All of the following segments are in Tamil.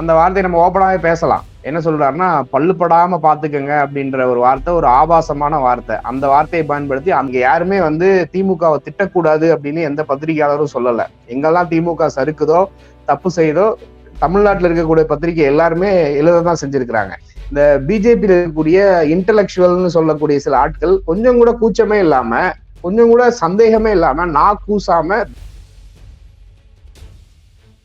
அந்த வார்த்தையை நம்ம ஓப்பனாகவே பேசலாம். என்ன சொல்றாருன்னா பல்லுப்படாம பாத்துக்கங்க அப்படின்ற ஒரு வார்த்தை ஒரு ஆபாசமான வார்த்தை. அந்த வார்த்தையை பயன்படுத்தி அங்க யாருமே வந்து திமுகவை திட்டக்கூடாது அப்படின்னு எந்த பத்திரிகையாளரும் சொல்லல. எங்கெல்லாம் திமுக சறுக்குதோ தப்பு செய்தோ தமிழ்நாட்டில் இருக்கக்கூடிய பத்திரிகை எல்லாருமே எழுததான் செஞ்சிருக்கிறாங்க. இந்த பிஜேபியில் இருக்கக்கூடிய இன்டலெக்சுவல்னு சொல்லக்கூடிய சில ஆட்கள் கொஞ்சம் கூட கூச்சமே இல்லாம கொஞ்சம் கூட சந்தேகமே இல்லாம நான் கூசாம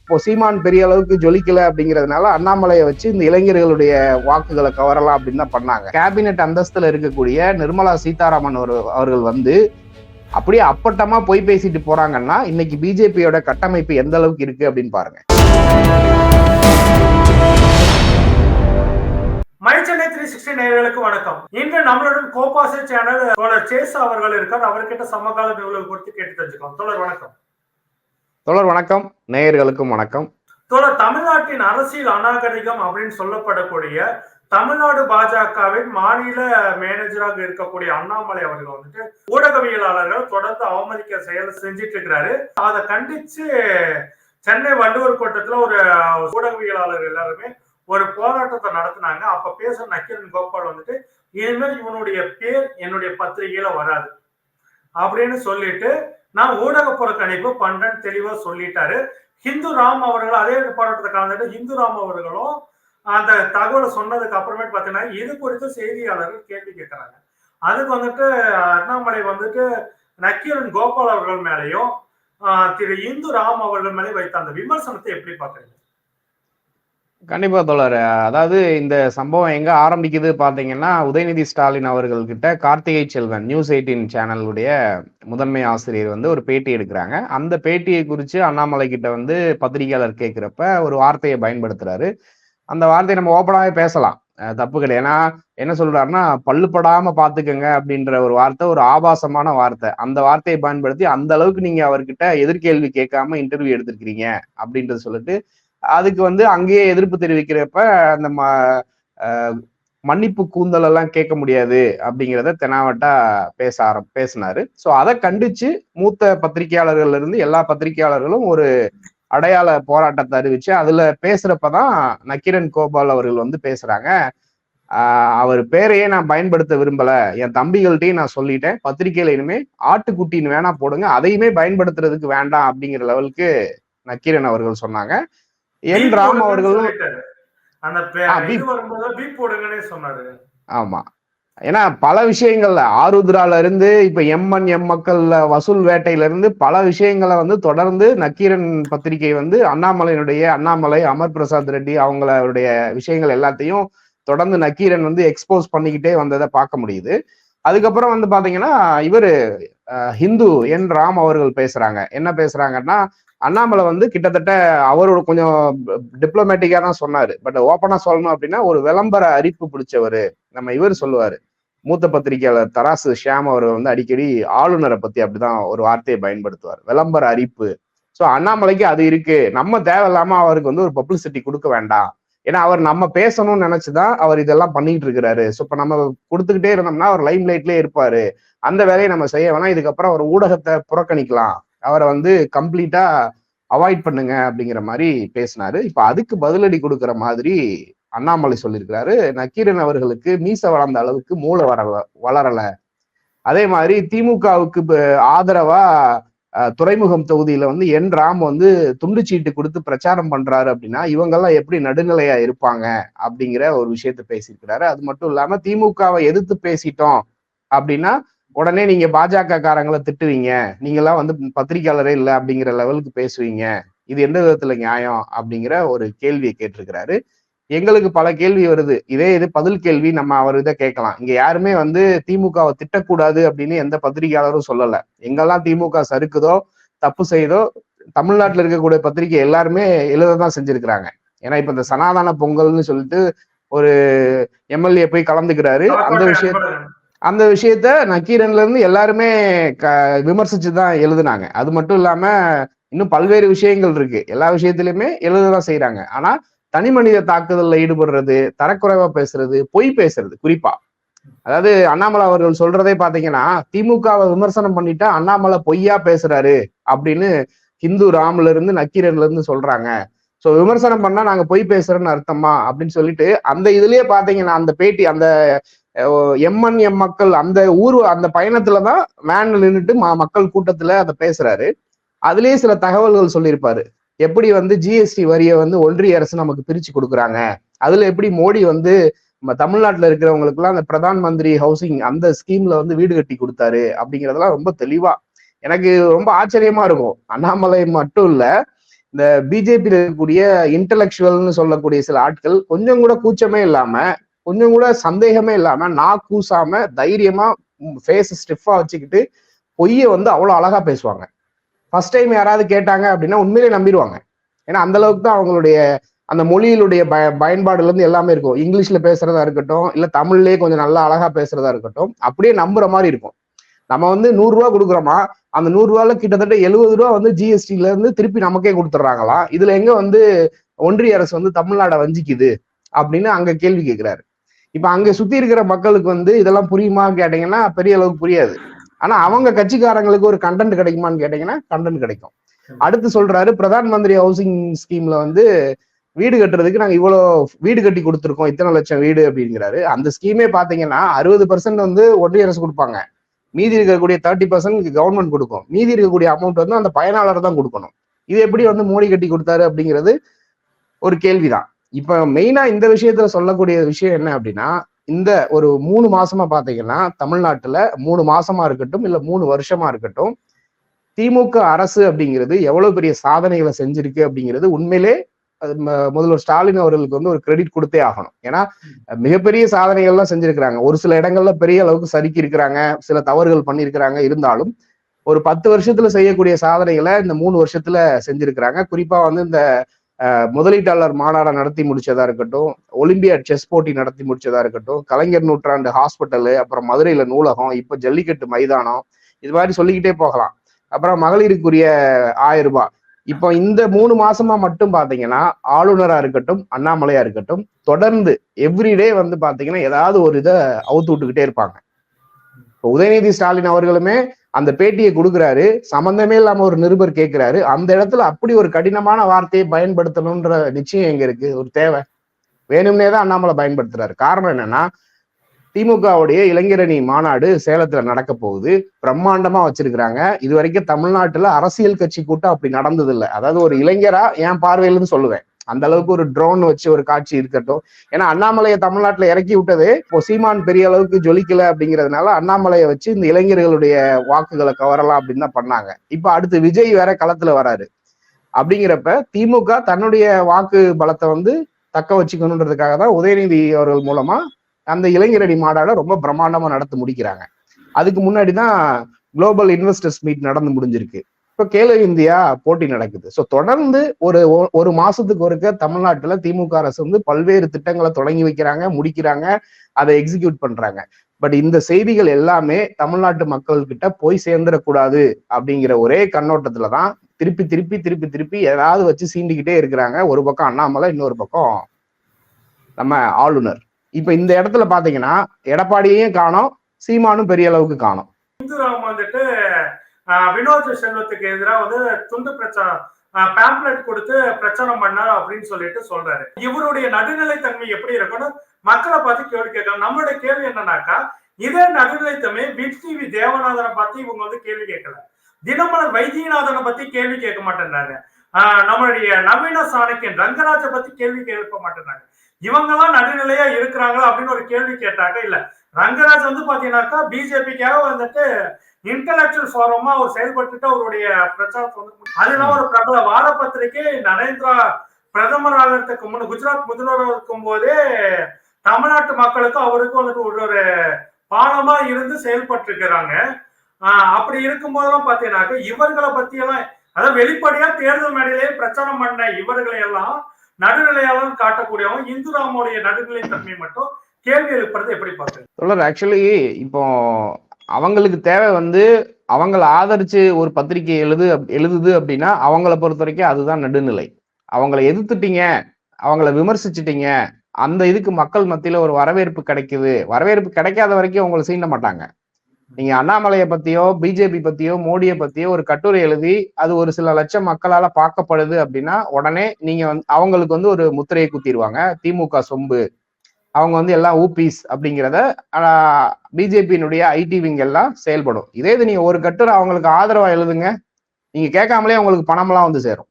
இப்போ சீமான் பெரிய அளவுக்கு ஜொலிக்கல அப்படிங்கிறதுனால அண்ணாமலையை வச்சு இந்த இளைஞர்களுடைய வாக்குகளை கவரலாம் அப்படின்னு தான் பண்ணாங்க. கேபினெட் அந்தஸ்துல இருக்கக்கூடிய நிர்மலா சீதாராமன் ஒரு- அவர்கள் வந்து அப்படியே அப்பட்டமா பொய் பேசிட்டு போறாங்கன்னா இன்னைக்கு பிஜேபியோட கட்டமைப்பு எந்த அளவுக்கு இருக்கு அப்படின்னு பாருங்க. மை த்ரீ சிக்ஸ்டி நேர்களுக்கு வணக்கம். இன்று நம்மளுடன் கோபாசை சேனல் தோழர் சேஸ் அவர்கள் இருக்கார். அவர்கிட்ட சமகால நிகழ்வு குறித்து கேட்டு தெரிஞ்சுக்கோம் தோழர் வணக்கம். தொடர் வணக்கம் நேயர்களுக்கும் வணக்கம். தொடர் தமிழ்நாட்டின் அரசியல் அநாகரிகம் அப்படின்னு சொல்லப்படக்கூடிய தமிழ்நாடு பாஜகவின் மாநில மேனேஜராக இருக்கக்கூடிய அண்ணாமலை அவர்கள் வந்துட்டு ஊடகவியலாளர்கள் தொடர்ந்து அவமதிக்க செயல் செஞ்சிட்டு இருக்கிறாரு அதை கண்டிச்சு சென்னை வள்ளுவர் கோட்டத்துல ஒரு ஊடகவியலாளர் எல்லாருமே ஒரு போராட்டத்தை நடத்தினாங்க. அப்ப பேச நக்கீரன் கோபால் வந்துட்டு இனிமேல் இவனுடைய பேர் என்னுடைய பத்திரிகையில வராது அப்படின்னு சொல்லிட்டு நான் ஊடக புறக்கணிப்பு பண்றேன்னு தெளிவா சொல்லிட்டாரு. ஹிந்து ராம் அவர்கள் அதே போராட்டத்தை கலந்துட்டு ஹிந்து ராம் அவர்களும் அந்த தகவலை சொன்னதுக்கு அப்புறமேட்டு பாத்தீங்கன்னா இது குறித்து செய்தியாளர்கள் கேள்வி கேட்கிறாங்க அதுக்கு வந்துட்டு அண்ணாமலை வந்துட்டு நக்கீரன் கோபால் அவர்கள் மேலேயும் திரு இந்து ராம் அவர்கள் மேலே வைத்த அந்த விமர்சனத்தை எப்படி பாக்குறீங்க? கண்டிப்பா தோழர். அதாவது இந்த சம்பவம் எங்க ஆரம்பிக்குது பாத்தீங்கன்னா உதயநிதி ஸ்டாலின் அவர்கள் கிட்ட கார்த்திகை செல்வன் நியூஸ் எயிட்டீன் சேனலுடைய முதன்மை ஆசிரியர் வந்து ஒரு பேட்டி எடுக்கிறாங்க. அந்த பேட்டியை குறித்து அண்ணாமலை கிட்ட வந்து பத்திரிகையாளர் கேட்கிறப்ப ஒரு வார்த்தையை பயன்படுத்துறாரு. அந்த வார்த்தையை நம்ம ஓப்பனாவே பேசலாம். அஹ் தப்பு கிடையாது. ஏன்னா என்ன சொல்றாருன்னா பல்லுப்படாம பாத்துக்கங்க அப்படின்ற ஒரு வார்த்தை ஒரு ஆபாசமான வார்த்தை. அந்த வார்த்தையை பயன்படுத்தி அந்த அளவுக்கு நீங்க அவர்கிட்ட எதிர்கேள்வி கேட்காம இன்டர்வியூ எடுத்திருக்கிறீங்க அப்படின்றது சொல்லிட்டு அதுக்கு வந்து அங்கேயே எதிர்ப்பு தெரிவிக்கிறப்ப அந்த மன்னிப்பு கூந்தல் எல்லாம் கேட்க முடியாது அப்படிங்கிறத தெனாவட்டா பேச ஆரம் பேசினாரு. ஸோ அதை கண்டிச்சு மூத்த பத்திரிகையாளர்கள் இருந்து எல்லா பத்திரிகையாளர்களும் ஒரு அடையாள போராட்டத்தை அறிவிச்சு அதுல பேசுறப்பதான் நக்கீரன் கோபால் அவர்கள் வந்து பேசுறாங்க. ஆஹ் அவர் பேரையே நான் பயன்படுத்த விரும்பல என் தம்பிகள்கிட்டயும் நான் சொல்லிட்டேன் பத்திரிகையில இனிமே ஆட்டுக்குட்டின்னு வேணா போடுங்க அதையுமே பயன்படுத்துறதுக்கு வேண்டாம் அப்படிங்கிற லெவலுக்கு நக்கீரன் அவர்கள் சொன்னாங்க. என் ராம் அவர்களும் ஆமா. ஏன்னா பல விஷயங்கள்ல ஆருத்ரால இருந்து இப்ப எம்என் எம் மக்கள்ல வசூல் வேட்டையில இருந்து பல விஷயங்களை வந்து தொடர்ந்து நக்கீரன் பத்திரிகை வந்து அண்ணாமலையினுடைய அண்ணாமலை அமர் பிரசாத் ரெட்டி அவங்களுடைய விஷயங்கள் எல்லாத்தையும் தொடர்ந்து நக்கீரன் வந்து எக்ஸ்போஸ் பண்ணிக்கிட்டே வந்ததை பார்க்க முடியுது. அதுக்கப்புறம் வந்து பாத்தீங்கன்னா இவரு ஹிந்து என் ராம் அவர்கள் பேசுறாங்க. என்ன பேசுறாங்கன்னா அண்ணாமலை வந்து கிட்டத்தட்ட அவரோட கொஞ்சம் டிப்ளமேட்டிக்கா தான் சொன்னாரு. பட் ஓப்பனா சொல்லணும் அப்படின்னா ஒரு விளம்பர அரிப்பு பிடிச்சவர். நம்ம இவர் சொல்லுவாரு. மூத்த பத்திரிகையாளர் தராசு ஷியாம் அவர் வந்து அடிக்கடி ஆளுநரை பத்தி அப்படிதான் ஒரு வார்த்தையை பயன்படுத்துவார். விளம்பர அரிப்பு. சோ அண்ணாமலைக்கு அது இருக்கு. நம்ம தேவையில்லாம அவருக்கு வந்து ஒரு பப்ளிசிட்டி கொடுக்க வேண்டாம். ஏன்னா அவர் நம்ம பேசணும்னு நினைச்சுதான் அவர் இதெல்லாம் பண்ணிட்டு இருக்கிறாரு. சோ இப்ப நம்ம கொடுத்துக்கிட்டே இருந்தோம்னா அவர் லைம் லைட்லயே இருப்பாரு. அந்த வேலையை நம்ம செய்ய வேணாம். இதுக்கப்புறம் அவர் ஊடகத்தை புறக்கணிக்கலாம். அவரை வந்து கம்ப்ளீட்டா அவாய்ட் பண்ணுங்க அப்படிங்கிற மாதிரி பேசினாரு. இப்ப அதுக்கு பதிலடி கொடுக்கிற மாதிரி அண்ணாமலை சொல்லியிருக்கிறாரு. நக்கீரன் அவர்களுக்கு மீச வளர்ந்த அளவுக்கு மூளை வரல வளரல. அதே மாதிரி திமுகவுக்கு ஆதரவா துறைமுகம் தொகுதியில வந்து என் ராம் வந்து துண்டு சீட்டு கொடுத்து பிரச்சாரம் பண்றாரு அப்படின்னா இவங்கெல்லாம் எப்படி நடுநிலையா இருப்பாங்க அப்படிங்கிற ஒரு விஷயத்த பேசியிருக்கிறாரு. அது மட்டும் இல்லாம திமுகவை எதிர்த்து பேசிட்டோம் அப்படின்னா உடனே நீங்க பாஜக காரங்களை திட்டுவீங்க. நீங்களாம் வந்து பத்திரிகையாளரே இல்லை அப்படிங்கிற லெவலுக்கு பேசுவீங்க. இது எந்த விதத்துல நியாயம் அப்படிங்கிற ஒரு கேள்வியை கேட்டிருக்கிறாரு. எங்களுக்கு பல கேள்வி வருது. இதே இது பதில் கேள்வி நம்ம அவர் இதை கேட்கலாம். இங்க யாருமே வந்து திமுகவை திட்டக்கூடாது அப்படின்னு எந்த பத்திரிகையாளரும் சொல்லல. எங்கெல்லாம் திமுக சறுக்குதோ தப்பு செய்தோ தமிழ்நாட்டுல இருக்கக்கூடிய பத்திரிகை எல்லாருமே எழுததான் செஞ்சிருக்கிறாங்க. ஏன்னா இப்ப இந்த சனாதன பொங்கல்னு சொல்லிட்டு ஒரு எம்எல்ஏ போய் கலந்துக்கிறாரு. அந்த விஷயம் அந்த விஷயத்த நக்கீரன்ல இருந்து எல்லாருமே க விமர்சிச்சு தான் எழுதுனாங்க. அது மட்டும் இல்லாம இன்னும் பல்வேறு விஷயங்கள் இருக்கு. எல்லா விஷயத்திலுமே எழுததான் செய்யறாங்க ஆனா தனி மனித தாக்குதல்ல ஈடுபடுறது தரக்குறைவா பேசுறது பொய் பேசுறது குறிப்பா. அதாவது அண்ணாமலை அவர்கள் சொல்றதே பாத்தீங்கன்னா திமுகவை விமர்சனம் பண்ணிட்டா அண்ணாமலை பொய்யா பேசுறாரு அப்படின்னு ஹிந்து ராம்ல இருந்து நக்கீரன்ல இருந்து சொல்றாங்க. சோ விமர்சனம் பண்ணா நாங்க பொய் பேசுறோம்னு அர்த்தமா? அப்படின்னு சொல்லிட்டு அந்த இதுலயே பாத்தீங்கன்னா அந்த பேட்டி அந்த எம்என் எம் மக்கள் அந்த ஊர் அந்த பயணத்துலதான் வேன்ல நின்றுட்டு மக்கள் கூட்டத்துல அதை பேசுறாரு. அதுலயே சில தகவல்கள் சொல்லியிருப்பாரு. எப்படி வந்து ஜிஎஸ்டி வரியை வந்து ஒன்றிய அரசு நமக்கு பிரிச்சு கொடுக்குறாங்க? அதுல எப்படி மோடி வந்து நம்ம தமிழ்நாட்டுல இருக்கிறவங்களுக்கு எல்லாம் அந்த பிரதான் மந்திரி ஹவுசிங் அந்த ஸ்கீம்ல வந்து வீடு கட்டி கொடுத்தாரு அப்படிங்கறதெல்லாம் ரொம்ப தெளிவா எனக்கு ரொம்ப ஆச்சரியமா இருக்கும். அண்ணாமலை மட்டும் இல்ல இந்த பிஜேபியில் இருக்கக்கூடிய இன்டலெக்சுவல்னு சொல்லக்கூடிய சில ஆட்கள் கொஞ்சம் கூட கூச்சமே இல்லாம கொஞ்சம் கூட சந்தேகமே இல்லாம நான் கூசாம தைரியமா ஃபேஸ் ஸ்டிஃபா வச்சுக்கிட்டு பொய்ய வந்து அவ்வளவு அழகா பேசுவாங்க. ஃபர்ஸ்ட் டைம் யாராவது கேட்டாங்க அப்படின்னா உண்மையிலே நம்பிடுவாங்க. ஏன்னா அந்த அளவுக்கு தான் அவங்களுடைய அந்த மொழியிலுடைய பய பயன்பாடுல இருந்து எல்லாமே இருக்கும். இங்கிலீஷ்ல பேசுறதா இருக்கட்டும் இல்ல தமிழ்லயே கொஞ்சம் நல்லா அழகா பேசுறதா இருக்கட்டும் அப்படியே நம்புற மாதிரி இருக்கும். நம்ம வந்து நூறு ரூபா கொடுக்குறோமா அந்த நூறு ரூபால கிட்டத்தட்ட எழுபது ரூபா வந்து ஜிஎஸ்டில இருந்து திருப்பி நமக்கே கொடுத்துட்றாங்களாம் இதுல எங்க வந்து ஒன்றிய அரசு வந்து தமிழ்நாடை வஞ்சிக்குது அப்படின்னு அங்க கேள்வி கேட்கிறாரு இப்ப அங்க சுத்தி இருக்கிற மக்களுக்கு வந்து இதெல்லாம் புரியுமா கேட்டீங்கன்னா பெரிய அளவுக்கு புரியாது. ஆனா அவங்க கட்சிக்காரங்களுக்கு ஒரு கண்டென்ட் கிடைக்குமான்னு கேட்டீங்கன்னா கண்டென்ட் கிடைக்கும். அடுத்து சொல்றாரு பிரதான் மந்திரி ஹவுசிங் ஸ்கீம்ல வந்து வீடு கட்டுறதுக்கு நாங்க இவ்வளவு வீடு கட்டி கொடுத்துருக்கோம் இத்தனை லட்சம் வீடு அப்படிங்கிறாரு. அந்த ஸ்கீமே பாத்தீங்கன்னா அறுபது பர்சன்ட் வந்து ஒன்றிய அரசு கொடுப்பாங்க. மீதி இருக்கக்கூடிய தேர்ட்டி பர்சன்ட் கவர்மெண்ட் கொடுக்கும். மீதி இருக்கக்கூடிய அமௌண்ட் வந்து அந்த பயனாளர் தான் கொடுக்கணும். இது எப்படி வந்து மோடி கட்டி கொடுத்தாரு அப்படிங்கிறது ஒரு கேள்விதான். இப்ப மெயினா இந்த விஷயத்துல சொல்லக்கூடிய விஷயம் என்ன அப்படின்னா இந்த ஒரு மூணு மாசமா பாத்தீங்கன்னா தமிழ்நாட்டுல மூணு மாசமா இருக்கட்டும் இல்ல மூணு வருஷமா இருக்கட்டும் திமுக அரசு அப்படிங்கிறது எவ்வளவு பெரிய சாதனைகளை செஞ்சிருக்கு அப்படிங்கிறது உண்மையிலே முதல்வர் ஸ்டாலின் அவர்களுக்கு வந்து ஒரு கிரெடிட் கொடுத்தே ஆகணும். ஏன்னா மிகப்பெரிய சாதனைகள்லாம் செஞ்சிருக்கிறாங்க. ஒரு சில இடங்கள்ல பெரிய அளவுக்கு சறுக்கி இருக்கிறாங்க சில தவறுகள் பண்ணியிருக்கிறாங்க. இருந்தாலும் ஒரு பத்து வருஷத்துல செய்யக்கூடிய சாதனைகளை இந்த மூணு வருஷத்துல செஞ்சிருக்கிறாங்க. குறிப்பா வந்து இந்த முதலீட்டாளர் மாநாடை நடத்தி முடிச்சதா இருக்கட்டும் ஒலிம்பியா செஸ் போட்டி நடத்தி முடிச்சதா இருக்கட்டும் கலைஞர் நூற்றாண்டு ஹாஸ்பிட்டலு அப்புறம் மதுரையில நூலகம் இப்ப ஜல்லிக்கட்டு மைதானம் இது மாதிரி சொல்லிக்கிட்டே போகலாம். அப்புறம் மகளிருக்குரிய ஆயிரம் ரூபாய். இப்போ இந்த மூணு மாசமா மட்டும் பாத்தீங்கன்னா ஆளுநரா இருக்கட்டும் அண்ணாமலையா இருக்கட்டும் தொடர்ந்து எவ்ரிடே வந்து பாத்தீங்கன்னா ஏதாவது ஒரு இதை அவுத்து விட்டுக்கிட்டே இருப்பாங்க. இப்போ உதயநிதி ஸ்டாலின் அவர்களுமே அந்த பேட்டியை கொடுக்குறாரு. சம்பந்தமே இல்லாம ஒரு நிருபர் கேட்கிறாரு அந்த இடத்துல அப்படி ஒரு கடினமான வார்த்தையை பயன்படுத்தணும்ன்ற நிச்சயம் எங்க இருக்கு. ஒரு தேவை. வேணும்னே தான் அண்ணாமலை பயன்படுத்துறாரு. காரணம் என்னன்னா திமுகவுடைய இளைஞரணி மாநாடு சேலத்துல நடக்க போகுது. பிரம்மாண்டமா வச்சிருக்கிறாங்க. இது வரைக்கும் தமிழ்நாட்டுல அரசியல் கட்சி கூட்டம் அப்படி நடந்தது இல்லை அதாவது ஒரு இளைஞரா என் பார்வையிலன்னு சொல்லுவேன். அந்த அளவுக்கு ஒரு ட்ரோன் வச்சு ஒரு காட்சி இருக்கட்டும். ஏன்னா அண்ணாமலையை தமிழ்நாட்டில் இறக்கி விட்டது இப்போ சீமான் பெரிய அளவுக்கு ஜொலிக்கல அப்படிங்கிறதுனால அண்ணாமலையை வச்சு இந்த இளைஞர்களுடைய வாக்குகளை கவரலாம் அப்படின்னு தான் பண்ணாங்க. இப்போ அடுத்து விஜய் வேற களத்துல வராரு. அப்படிங்கிறப்ப திமுக தன்னுடைய வாக்கு பலத்தை வந்து தக்க வச்சுக்கணுன்றதுக்காக தான் உதயநிதி அவர்கள் மூலமா அந்த இளைஞரணி மாநாட ரொம்ப பிரம்மாண்டமா நடத்தி முடிக்கிறாங்க. அதுக்கு முன்னாடி தான் குளோபல் இன்வெஸ்டர்ஸ் மீட் நடந்து முடிஞ்சிருக்கு. இப்போ கேலோ இந்தியா போட்டி நடக்குது. ஸோ தொடர்ந்து ஒரு ஒரு மாசத்துக்கு ஒருக்க தமிழ்நாட்டுல திமுக அரசு வந்து பல்வேறு திட்டங்களை தொடங்கி வைக்கிறாங்க முடிக்கிறாங்க அதை எக்ஸிக்யூட் பண்றாங்க. பட் இந்த செய்திகள் எல்லாமே தமிழ்நாட்டு மக்கள் கிட்ட போய் சேர்ந்துடக்கூடாது அப்படிங்கிற ஒரே கண்ணோட்டத்துல தான் திருப்பி திருப்பி திருப்பி திருப்பி ஏதாவது வச்சு சீண்டிக்கிட்டே இருக்கிறாங்க. ஒரு பக்கம் அண்ணாமலை இன்னொரு பக்கம் நம்ம ஆளுநர். இப்ப இந்த இடத்துல பாத்தீங்கன்னா எடப்பாடியையும் காணும் சீமானும் பெரிய அளவுக்கு காணும். வந்துட்டு வினோத் செல்வத்துக்கு எதிராக வந்து துண்டு பிரச்சாரம் பேம்ப்ளெட் கொடுத்து பிரச்சாரம் பண்ணார் அப்படின்னு சொல்லிட்டு சொல்றாரு. இவருடைய நடுநிலைத்தன்மை எப்படி இருக்கும்னு மக்களை பார்த்து கேள்வி கேட்கலாம். நம்மளுடைய கேள்வி என்னன்னாக்கா இதே நடுநிலைத்தன்மை பிக் டிவி தேவநாதனை பத்தி இவங்க வந்து கேள்வி கேட்கல. தினமலர் வைத்தியநாதனை பத்தி கேள்வி கேட்க மாட்டேன்றாங்க. நம்மளுடைய நவீன சாணக்கியன் ரங்கராஜ பத்தி கேள்வி கேட்க மாட்டேன்றாங்க. இவங்கெல்லாம் நடுநிலையா இருக்கிறாங்களா அப்படின்னு ஒரு கேள்வி கேட்டாக்க இல்ல. ரங்கராஜ் வந்து பாத்தீங்கன்னாக்கா பிஜேபிக்காக வந்துட்டு இன்டலெக்சுவல் ஃபாரமா அவர் செயல்பட்டுட்டு அவருடைய பிரச்சாரத்தை வந்து அதுல ஒரு பிரபல வார பத்திரிகை நரேந்திரா பிரதமர் ஆகிறதுக்கு முன் குஜராத் முதல்வர் இருக்கும் போதே தமிழ்நாட்டு மக்களுக்கும் அவருக்கும் வந்துட்டு ஒரு ஒரு பாலமா இருந்து செயல்பட்டு இருக்கிறாங்க அப்படி இருக்கும் போதெல்லாம் பாத்தீங்கன்னாக்க இவர்களை பத்தி எல்லாம் அதாவது வெளிப்படையா தேர்தல் மேடையிலேயே பிரச்சாரம் பண்ண இவர்களை எல்லாம் நடுநிலையாளர் காட்டக்கூடியவங்க இந்துராமுடைய நடுநிலை தன்மை மட்டும் கேள்வி எழுப்புறது எப்படி பாக்குறீங்க ஆக்சுவலி இப்போ அவங்களுக்கு தேவை வந்து அவங்கள ஆதரிச்சு ஒரு பத்திரிகை எழுது எழுதுது அப்படின்னா அவங்கள பொறுத்த வரைக்கும் அதுதான் நடுநிலை. அவங்கள எதிர்த்துட்டீங்க அவங்கள விமர்சிச்சிட்டீங்க அந்த இதுக்கு மக்கள் மத்தியில ஒரு வரவேற்பு கிடைக்குது. வரவேற்பு கிடைக்காத வரைக்கும் உங்களை சீண்ட மாட்டாங்க. நீங்க அண்ணாமலையை பத்தியோ பிஜேபி பத்தியோ மோடியை பத்தியோ ஒரு கட்டுரை எழுதி அது ஒரு சில லட்சம் மக்களால பார்க்கப்படுது அப்படின்னா உடனே நீங்க வந்து அவங்களுக்கு வந்து ஒரு முத்திரையை குத்திடுவாங்க திமுக சொம்பு அவங்க வந்து எல்லாம் ஊபிஸ் அப்படிங்கிறத பிஜேபியினுடைய ஐடி விங் எல்லாம் செயல்படும். இதே இது நீங்க ஒரு கட்டுரை அவங்களுக்கு ஆதரவா எழுதுங்க. நீங்க கேட்காமலே அவங்களுக்கு பணம்லாம் வந்து சேரும்.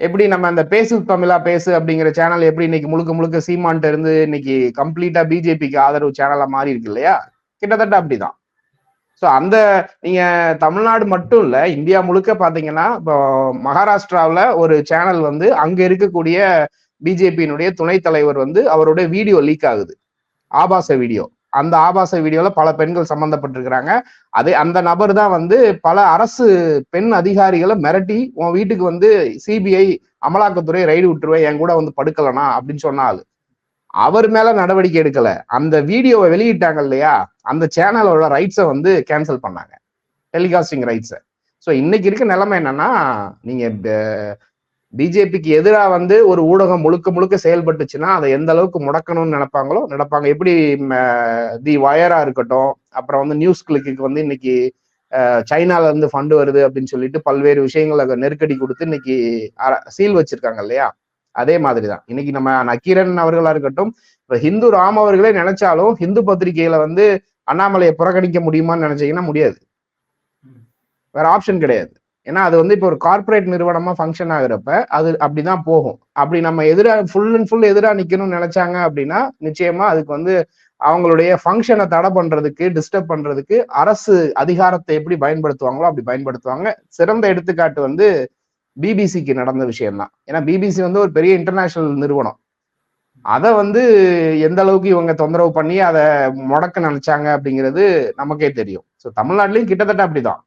எப்படி நம்ம அந்த பேசு தமிழா பேசு அப்படிங்கிற சேனல் எப்படி இன்னைக்கு முழுக்க முழுக்க சீமான்ட்டு இருந்து இன்னைக்கு கம்ப்ளீட்டா பிஜேபிக்கு ஆதரவு சேனலா மாறி இருக்கு இல்லையா? கிட்டத்தட்ட அப்படிதான். ஸோ அந்த நீங்க தமிழ்நாடு மட்டும் இல்ல இந்தியா முழுக்க பாத்தீங்கன்னா இப்போ மகாராஷ்டிராவில் ஒரு சேனல் வந்து அங்க இருக்கக்கூடிய பிஜேபியினுடைய துணைத் தலைவர் வந்து அவருடைய வீடியோ லீக் ஆகுது. ஆபாச வீடியோ. அந்த ஆபாச வீடியோல பல பெண்கள் சம்பந்தப்பட்டிருக்கிறாங்க. அதே அந்த நபர் தான் வந்து பல அரசு பெண் அதிகாரிகளை மிரட்டி உன் வீட்டுக்கு வந்து சிபிஐ அமலாக்கத்துறை ரைடு விட்டுருவேன் என் கூட வந்து படுக்கலனா அப்படின்னு சொன்ன அவர் மேல நடவடிக்கை எடுக்கல. அந்த வீடியோவை வெளியிட்டாங்க இல்லையா? அந்த சேனலோட ரைட்ஸை வந்து கேன்சல் பண்ணாங்க. டெலிகாஸ்டிங் ரைட்ஸை ஸோ இன்னைக்கு இருக்க நிலைமை என்னன்னா நீங்க பிஜேபிக்கு எதிராக வந்து ஒரு ஊடகம் முழுக்க முழுக்க செயல்பட்டுச்சுன்னா அதை எந்த அளவுக்கு முடக்கணும்னு நினைப்பாங்களோ நினைப்பாங்க. எப்படி தி வயரா இருக்கட்டும் அப்புறம் வந்து நியூஸ் கிளிக்கு வந்து இன்னைக்கு சைனால இருந்து ஃபண்டு வருது அப்படின்னு சொல்லிட்டு பல்வேறு விஷயங்களை நெருக்கடி கொடுத்து இன்னைக்கு சீல் வச்சிருக்காங்க இல்லையா? அதே மாதிரிதான். இன்னைக்கு நம்ம நக்கீரன் அவர்களா இருக்கட்டும் இப்ப ஹிந்து ராம் அவர்களே நினைச்சாலும் ஹிந்து பத்திரிகையில வந்து அண்ணாமலையை புறக்கணிக்க முடியுமான்னு நினைச்சீங்கன்னா முடியாது. வேற ஆப்ஷன் கிடையாது. ஏன்னா அது வந்து இப்போ ஒரு கார்ப்பரேட் நிறுவனமா ஃபங்க்ஷன் ஆகுறப்ப அது அப்படிதான் போகும். அப்படி நம்ம எதிராக ஃபுல் அண்ட் ஃபுல் எதிராக நிக்கணும்னு நினைச்சாங்க அப்படின்னா நிச்சயமா அதுக்கு வந்து அவங்களுடைய ஃபங்க்ஷனை தடை பண்றதுக்கு டிஸ்டர்ப் பண்றதுக்கு அரசு அதிகாரத்தை எப்படி பயன்படுத்துவாங்களோ அப்படி பயன்படுத்துவாங்க. சிறந்த எடுத்துக்காட்டு வந்து பிபிசிக்கு நடந்த விஷயம்தான். ஏன்னா பிபிசி வந்து ஒரு பெரிய இன்டர்நேஷனல் நிறுவனம். அதை வந்து எந்த அளவுக்கு இவங்க தொந்தரவு பண்ணி அதை முடக்க நினைச்சாங்க அப்படிங்கிறது நமக்கே தெரியும். ஸோ தமிழ்நாட்டிலையும் கிட்டத்தட்ட அப்படிதான்.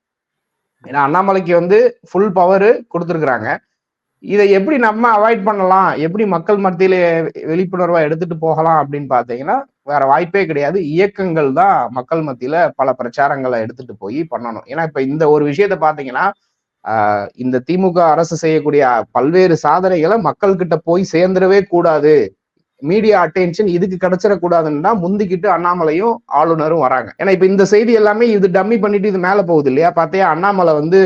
ஏன்னா அண்ணாமலைக்கு வந்து ஃபுல் பவர் கொடுத்துருக்குறாங்க. இதை எப்படி நம்ம அவாய்ட் பண்ணலாம்? எப்படி மக்கள் மத்தியில விழிப்புணர்வா எடுத்துட்டு போகலாம் அப்படின்னு பாத்தீங்கன்னா வேற வாய்ப்பே கிடையாது. இயக்கங்கள் தான் மக்கள் மத்தியில பல பிரச்சாரங்களை எடுத்துட்டு போய் பண்ணணும். ஏன்னா இப்ப இந்த ஒரு விஷயத்த பாத்தீங்கன்னா இந்த திமுக அரசு செய்யக்கூடிய பல்வேறு சாதனைகளை மக்கள் கிட்ட போய் சேர்ந்துடவே கூடாது. மீடியா அட்டென்ஷன் இதுக்கு கிடைச்சிடக்கூடாதுன்னா முந்திக்கிட்டு அண்ணாமலையும் ஆளுநரும் வராங்க. ஏன்னா இப்ப இந்த செய்தி எல்லாமே இது டம்மி பண்ணிட்டு இது மேல போகுது இல்லையா? பார்த்தியா? அண்ணாமலை வந்து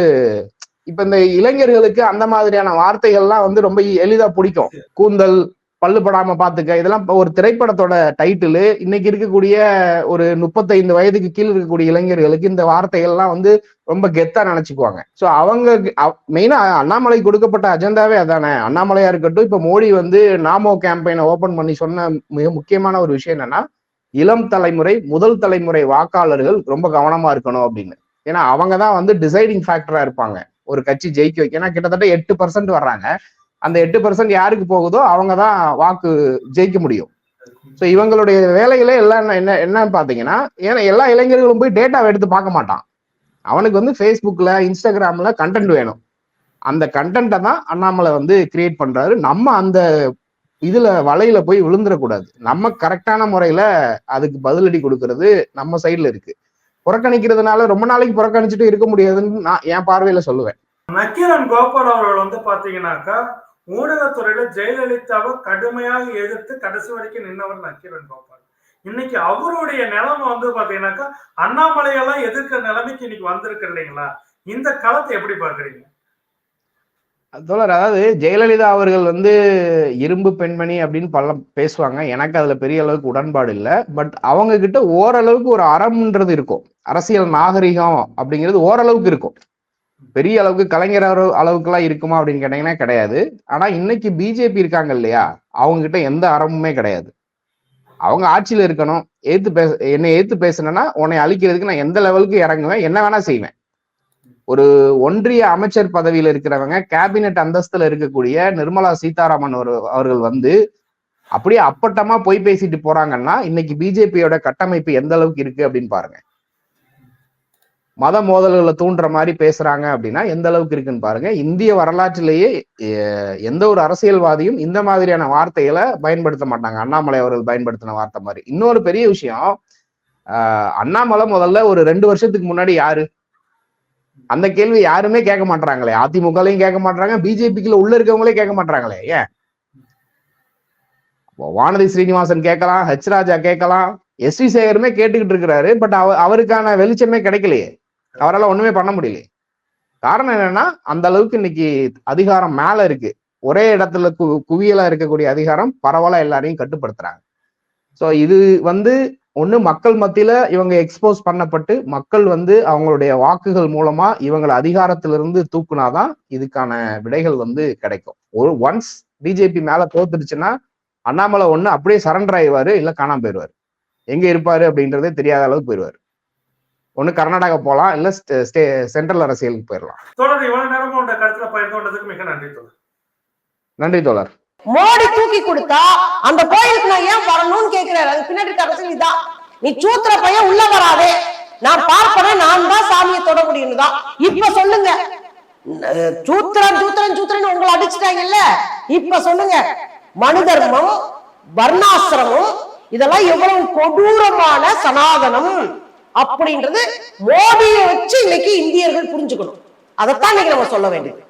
இப்ப இந்த இளைஞர்களுக்கு அந்த மாதிரியான வார்த்தைகள்லாம் வந்து ரொம்ப எளிதா பிடிக்கும். கூந்தல் பல்லுபடாம பாத்துக்க. இதெல்லாம் ஒரு திரைப்படத்தோட டைட்டிலு இன்னைக்கு இருக்கக்கூடிய ஒரு முப்பத்தைந்து வயதுக்கு கீழ் இருக்கக்கூடிய இளைஞர்களுக்கு இந்த வார்த்தைகள்லாம் வந்து ரொம்ப கெத்தா நினைச்சுக்குவாங்க. சோ அவங்க மெயினா அண்ணாமலை கொடுக்கப்பட்ட அஜெண்டாவே அதானே? அண்ணாமலையா இருக்கட்டும் இப்ப மோடி வந்து நாமோ கேம்பெயினை ஓபன் பண்ணி சொன்ன மிக முக்கியமான ஒரு விஷயம் என்னன்னா இளம் தலைமுறை முதல் தலைமுறை வாக்காளர்கள் ரொம்ப கவனமா இருக்கணும் அப்படின்னு. ஏன்னா அவங்க தான் வந்து டிசைடிங் ஃபேக்டரா இருப்பாங்க. ஒரு கட்சி ஜெயிக்க வைக்க. ஏன்னா கிட்டத்தட்ட எட்டு பர்சன்ட் வர்றாங்க. அந்த எட்டு பர்சன்ட் யாருக்கு போகுதோ அவங்க தான் வாக்கு ஜெயிக்க முடியும். ஸோ இவங்களுடைய வேலைகளே எல்லாம் என்ன- என்ன என்னன்னு பாத்தீங்கன்னா ஏன்னா எல்லா இளைஞர்களும் போய் டேட்டாவை எடுத்து பார்க்க மாட்டான். அவனுக்கு வந்து ஃபேஸ்புக்ல இன்ஸ்டாகிராம்ல கண்டென்ட் வேணும். அந்த கண்டென்ட்டை தான் அண்ணாமலை வந்து கிரியேட் பண்றாரு. நம்ம அந்த இதுல வலையில போய் விழுந்துடக்கூடாது நம்ம கரெக்டான முறையில அதுக்கு பதிலடி கொடுக்கறது நம்ம சைடுல இருக்கு. புறக்கணிக்கிறதுனால ரொம்ப நாளைக்கு புறக்கணிச்சுட்டு இருக்க முடியாதுன்னு நான் என் பார்வையில சொல்லுவேன். நக்கீரன் கோபால் அவர்கள் வந்து பாத்தீங்கன்னாக்கா ஊடகத்துறையில ஜெயலலிதாவை கடுமையாக எதிர்த்து கடைசி வரைக்கும் நின்னவர் நக்கீரன் கோபால் இன்னைக்கு அவருடைய நிலைமை வந்து பாத்தீங்கன்னாக்கா அண்ணாமலையெல்லாம் எதிர்க்கிற நிலைமைக்கு இன்னைக்கு வந்திருக்கு இல்லைங்களா? இந்த காலத்தை எப்படி பாக்குறீங்க தோழர் அதாவது ஜெயலலிதா அவர்கள் வந்து இரும்பு பெண்மணி அப்படின்னு பல பேசுவாங்க. எனக்கு அதுல பெரிய அளவுக்கு உடன்பாடு இல்லை. பட் அவங்க கிட்ட ஓரளவுக்கு ஒரு அறம்ன்றது இருக்கும். அரசியல் நாகரிகம் அப்படிங்கிறது ஓரளவுக்கு இருக்கும். பெரிய அளவுக்கு கலைஞர் அளவு- அளவுக்குலாம் இருக்குமா அப்படின்னு கேட்டீங்கன்னா கிடையாது. ஆனா இன்னைக்கு பிஜேபி இருக்காங்க இல்லையா? அவங்க கிட்ட எந்த அறமுமே கிடையாது. அவங்க ஆட்சியில இருக்கணும். ஏத்து பேச என்னை ஏத்து பேசுனேன்னா உன்னை அழிக்கிறதுக்கு நான் எந்த லெவலுக்கு இறங்குவேன் என்ன வேணா செய்வேன். ஒரு ஒன்றிய அமைச்சர் பதவியில இருக்கிறவங்க கேபினெட் அந்தஸ்துல இருக்கக்கூடிய நிர்மலா சீதாராமன் ஒரு- அவர்கள் வந்து அப்படியே அப்பட்டமா பொய் பேசிட்டு போறாங்கன்னா இன்னைக்கு பிஜேபியோட கட்டமைப்பு எந்த அளவுக்கு இருக்கு அப்படின்னு பாருங்க. மத மோதல்களை தூண்டுற மாதிரி பேசுறாங்க அப்படின்னா எந்த அளவுக்கு இருக்குன்னு பாருங்க. இந்திய வரலாற்றிலேயே எந்த ஒரு அரசியல்வாதியும் இந்த மாதிரியான வார்த்தைகளை பயன்படுத்த மாட்டாங்க. அண்ணாமலை அவர்கள் பயன்படுத்தின வார்த்தை மாதிரி. இன்னொரு பெரிய விஷயம் ஆஹ் அண்ணாமலை முதல்ல ஒரு ரெண்டு வருஷத்துக்கு முன்னாடி யாரு? அந்த கேள்வி யாருமே கேட்க மாட்டாங்களே அதிமுகலையும் கேட்க மாட்டாங்க பிஜேபிக்குள்ள உள்ள இருக்கவங்களே கேட்க மாட்டாங்களே ஏன் வானதி ஸ்ரீனிவாசன் கேட்கலாம் ஹெச் ராஜா கேட்கலாம். எஸ் வி சேகருமே கேட்டுக்கிட்டு இருக்கிறாரு பட் அவ அவருக்கான வெளிச்சமே கிடைக்கலையே. அவரால் ஒண்ணுமே பண்ண முடியல. காரணம் என்னன்னா அந்த அளவுக்கு இன்னைக்கு அதிகாரம் மேல இருக்கு. ஒரே இடத்துல கு குவியலா இருக்கக்கூடிய அதிகாரம் பரவாயில்ல எல்லாரையும் கட்டுப்படுத்துறாங்க. ஸோ இது வந்து ஒண்ணு மக்கள் மத்தியில இவங்க எக்ஸ்போஸ் பண்ணப்பட்டு மக்கள் வந்து அவங்களுடைய வாக்குகள் மூலமா இவங்களை அதிகாரத்திலிருந்து தூக்குனாதான் இதுக்கான விடைகள் வந்து கிடைக்கும். ஒரு ஒன்ஸ் பிஜேபி மேல தோத்துருச்சுன்னா அண்ணாமலை ஒண்ணு அப்படியே சரண்டர் ஆயிடுவாரு இல்லை காணாம போயிடுவாரு. எங்க இருப்பாரு அப்படின்றதே தெரியாத அளவுக்கு போயிடுவாரு. ஒண்ணு கர்நாடகா போகலாம் இல்ல சென்ட்ரல் அரசியலுக்கு போயிடலாம் தொடர் இவ்வளவு நேரமும் உங்க கருத்துல பகிர்ந்து கொண்டதுக்கு மிக நன்றி தோழர். மோடி தூக்கி கொடுத்தா அந்த கோயிலுக்கு நான் ஏன் வரணும்னு கேக்குறாரு? அது பின்னாடி இருக்க அரசியல் இதான். நீ சூத்திர பையன் உள்ள வராதே. நான் பார்ப்பனேன் நான் தான் சாமியை தொட முடியும் தான் இப்ப சொல்லுங்க. சூத்திரன் சூத்திரன் சூத்திரன் உங்களை அடிச்சுட்டாங்கல்ல? இப்ப சொல்லுங்க. மனு தர்மம் வர்ணாசிரமம் இதெல்லாம் எவ்வளவு கொடூரமான சனாதனம். அப்படின்றது மோடியை வச்சு இன்னைக்கு இந்தியர்கள் புரிஞ்சுக்கணும். அதைத்தான் இன்னைக்கு நம்ம சொல்ல வேண்டியது.